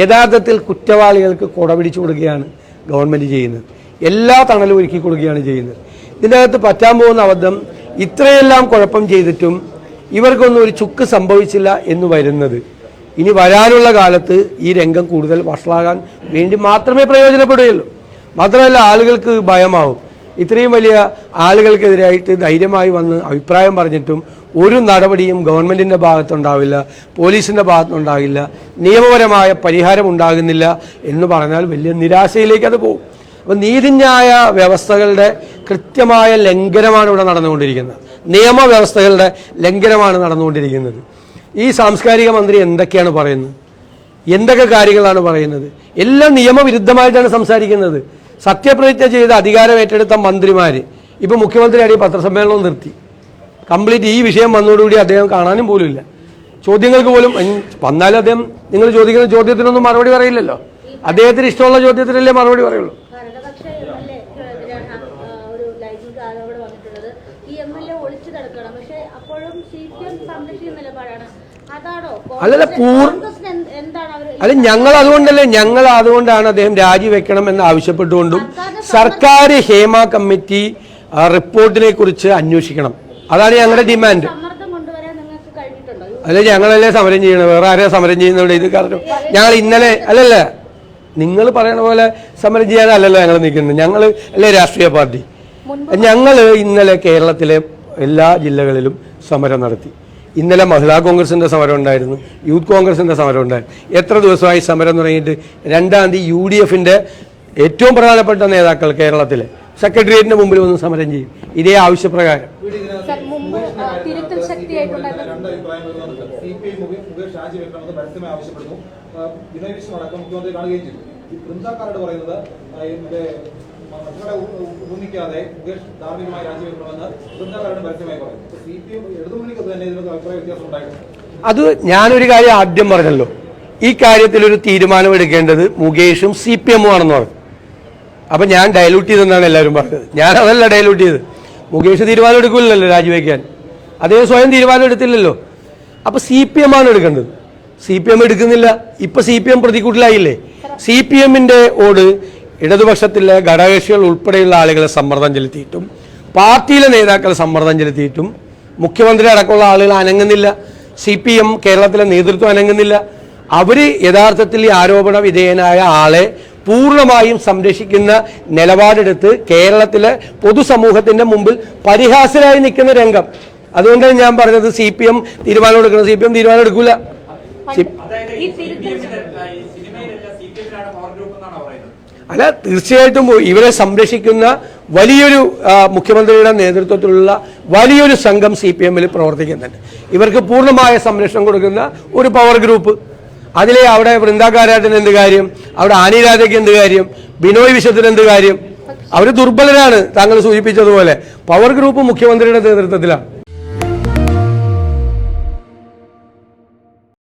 യഥാർത്ഥത്തിൽ കുറ്റവാളികൾക്ക് കുടപിടിച്ചു കൊടുക്കുകയാണ് ഗവൺമെന്റ് ചെയ്യുന്നത്. എല്ലാ തണലും ഒരുക്കി കൊടുക്കുകയാണ് ചെയ്യുന്നത്. ഇതിന്റെ അകത്ത് പറ്റാൻ പോകുന്ന അബദ്ധം ഇത്രയെല്ലാം കുഴപ്പം ചെയ്തിട്ടും ഇവർക്കൊന്നും ഒരു ചുക്ക് സംഭവിച്ചില്ല എന്ന് വരുന്നത്. ഇനി വരാനുള്ള കാലത്ത് ഈ രംഗം കൂടുതൽ വഷളാകാൻ വേണ്ടി മാത്രമേ പ്രയോജനപ്പെടുകയുള്ളൂ. മാത്രമല്ല ആളുകൾക്ക് ഭയമാവും. ഇത്രയും വലിയ ആളുകൾക്കെതിരായിട്ട് ധൈര്യമായി വന്ന് അഭിപ്രായം പറഞ്ഞിട്ടും ഒരു നടപടിയും ഗവൺമെന്റിന്റെ ഭാഗത്തുണ്ടാവില്ല പോലീസിന്റെ ഭാഗത്തുനിന്നുണ്ടാകില്ല നിയമപരമായ പരിഹാരം ഉണ്ടാകുന്നില്ല എന്ന് പറഞ്ഞാൽ വലിയ നിരാശയിലേക്ക് അത് പോകും. അപ്പോൾ നീതിന്യായ വ്യവസ്ഥകളുടെ കൃത്യമായ ലംഘനമാണ് ഇവിടെ നടന്നുകൊണ്ടിരിക്കുന്നത്. നിയമവ്യവസ്ഥകളുടെ ലംഘനമാണ് നടന്നുകൊണ്ടിരിക്കുന്നത്. ഈ സാംസ്കാരിക മന്ത്രി എന്തൊക്കെയാണ് പറയുന്നത്? എന്തൊക്കെ കാര്യങ്ങളാണ് പറയുന്നത്? എല്ലാം നിയമവിരുദ്ധമായിട്ടാണ് സംസാരിക്കുന്നത്. സത്യപ്രതിജ്ഞ ചെയ്ത അധികാരമേറ്റെടുത്ത മന്ത്രിമാർ ഇപ്പോൾ മുഖ്യമന്ത്രി അടി പത്രസമ്മേളനം നിർത്തി. കംപ്ലീറ്റ് ഈ വിഷയം വന്നതോടുകൂടി അദ്ദേഹം കാണാനും പോലുമില്ല ചോദ്യങ്ങൾക്ക് പോലും വന്നാലും അദ്ദേഹം നിങ്ങൾ ചോദിക്കുന്ന ചോദ്യത്തിനൊന്നും മറുപടി പറയില്ലല്ലോ. അദ്ദേഹത്തിന് ഇഷ്ടമുള്ള ചോദ്യത്തിനല്ലേ മറുപടി പറയുള്ളൂ. അല്ലല്ല, പൂർ- അല്ല ഞങ്ങൾ അതുകൊണ്ടല്ലേ ഞങ്ങൾ അതുകൊണ്ടാണ് അദ്ദേഹം രാജിവെക്കണം എന്ന് ആവശ്യപ്പെട്ടുകൊണ്ടും സർക്കാർ ഹേമ കമ്മിറ്റി റിപ്പോർട്ടിനെ കുറിച്ച് അന്വേഷിക്കണം. അതാണ് ഞങ്ങളുടെ ഡിമാൻഡ് സമ്മർദ്ദം കൊണ്ടുവരാൻ നിങ്ങൾക്ക് കഴിഞ്ഞിട്ടുണ്ടോ? അല്ല ഞങ്ങളല്ലേ സമരം ചെയ്യണം വേറെ ആരെയാ സമരം ചെയ്യുന്നവിടെ ഇത് കാരണം ഞങ്ങൾ ഇന്നലെ അല്ലല്ല. നിങ്ങൾ പറയണ പോലെ സമരം ചെയ്യാനല്ലല്ലോ ഞങ്ങൾ നിൽക്കുന്നത്. ഞങ്ങൾ അല്ലേ രാഷ്ട്രീയ പാർട്ടി? ഞങ്ങൾ ഇന്നലെ കേരളത്തിലെ എല്ലാ ജില്ലകളിലും സമരം നടത്തി. ഇന്നലെ മഹിളാ കോൺഗ്രസിന്റെ സമരം ഉണ്ടായിരുന്നു യൂത്ത് കോൺഗ്രസിന്റെ സമരം ഉണ്ടായിരുന്നു. എത്ര ദിവസമായി സമരം തുടങ്ങിയിട്ട് രണ്ടാം തീയതി യു ഡി എഫിന്റെ ഏറ്റവും പ്രധാനപ്പെട്ട നേതാക്കൾ കേരളത്തിലെ. സെക്രട്ടേറിയറ്റിന് മുമ്പിൽ വന്ന് സമരം ചെയ്യും. ഇതേ ആവശ്യപ്രകാരം. തിരുത്തൽ ശക്തിയായിട്ടുണ്ടായിരുന്നു രണ്ട് അഭിപ്രായങ്ങൾ വന്നിട്ടുണ്ട് സി പി ഐ മുകേഷ് രാജിവെക്കണമെന്ന് പരസ്യമായി ആവശ്യപ്പെടുന്നു. ആ, ബിനോയ് വിശ്വം അടക്കം മുഖ്യമന്ത്രി കാണുകയും ചെയ്തു. ഈ ബൃന്ദാക്കാരോട് പറയുന്നത് ആ, ഇതിന്റെ മറ്റുള്ള ഊന്നിക്കാതെ മുകേഷ് ധാർമ്മികമായി രാജിവെക്കണമെന്ന് ബൃന്ദാക്കാരോട് പരസ്യമായി പറയുന്നു. സി പി എം ഇടതുമുന്നണിക്ക് തന്നെ ഇതിനൊക്കെ അഭിപ്രായ വ്യത്യാസം ഉണ്ടായിട്ടുണ്ട്. അത് ഞാനൊരു കാര്യം ആദ്യം പറഞ്ഞല്ലോ. ഈ കാര്യത്തിൽ ഒരു തീരുമാനമെടുക്കേണ്ടത് മുകേഷും സി പി എമ്മും ആണെന്ന് പറഞ്ഞു. അപ്പം ഞാൻ ഡയലൂട്ട് ചെയ്തെന്നാണ് എല്ലാവരും പറഞ്ഞത്. ഞാൻ അതല്ല ഡയലൂട്ട് ചെയ്ത് മുകേഷ് തീരുമാനം എടുക്കില്ലല്ലോ രാജിവെക്കാൻ. അദ്ദേഹം സ്വയം തീരുമാനം എടുത്തില്ലല്ലോ. അപ്പോൾ സി പി എം ആണ് എടുക്കേണ്ടത്. സി പി എം എടുക്കുന്നില്ല. ഇപ്പൊ സി പി എം പ്രതികൂട്ടിലായില്ലേ സി പി എമ്മിന്റെ ഓട് ഇടതുപക്ഷത്തിലെ ഘടകകക്ഷികൾ ഉൾപ്പെടെയുള്ള ആളുകളെ സമ്മർദ്ദം ചെലുത്തിയിട്ടും പാർട്ടിയിലെ നേതാക്കളെ സമ്മർദ്ദം ചെലുത്തിയിട്ടും മുഖ്യമന്ത്രി അടക്കമുള്ള ആളുകൾ അനങ്ങുന്നില്ല. സി പി എം കേരളത്തിലെ നേതൃത്വം അനങ്ങുന്നില്ല. അവർ യഥാർത്ഥത്തിൽ ഈ ആരോപണ വിധേയനായ ആളെ പൂർണമായും സംരക്ഷിക്കുന്ന നിലപാടെടുത്ത് കേരളത്തിലെ പൊതുസമൂഹത്തിന്റെ മുമ്പിൽ പരിഹാസരായി നിൽക്കുന്ന രംഗം. അതുകൊണ്ടാണ് ഞാൻ പറഞ്ഞത് സി പി എം തീരുമാനം എടുക്കണം സി പി എം തീരുമാനം എടുക്കൂല അല്ല തീർച്ചയായിട്ടും ഇവരെ സംരക്ഷിക്കുന്ന വലിയൊരു മുഖ്യമന്ത്രിയുടെ നേതൃത്വത്തിലുള്ള വലിയൊരു സംഘം സി പി എമ്മിൽ പ്രവർത്തിക്കുന്നുണ്ട്. ഇവർക്ക് പൂർണമായ സംരക്ഷണം കൊടുക്കുന്ന ഒരു പവർ ഗ്രൂപ്പ് അതിലെ അവിടെ വൃന്ദാകാരാട്ടിന് എന്ത് കാര്യം? അവിടെ ആനി രാധയ്ക്ക് എന്ത് കാര്യം? ബിനോയ് വിശ്വത്തിന് എന്ത് കാര്യം? അവർ ദുർബലരാണ് താങ്കൾ സൂചിപ്പിച്ചതുപോലെ. പവർ ഗ്രൂപ്പ് മുഖ്യമന്ത്രിയുടെ നേതൃത്വത്തിലാണ്.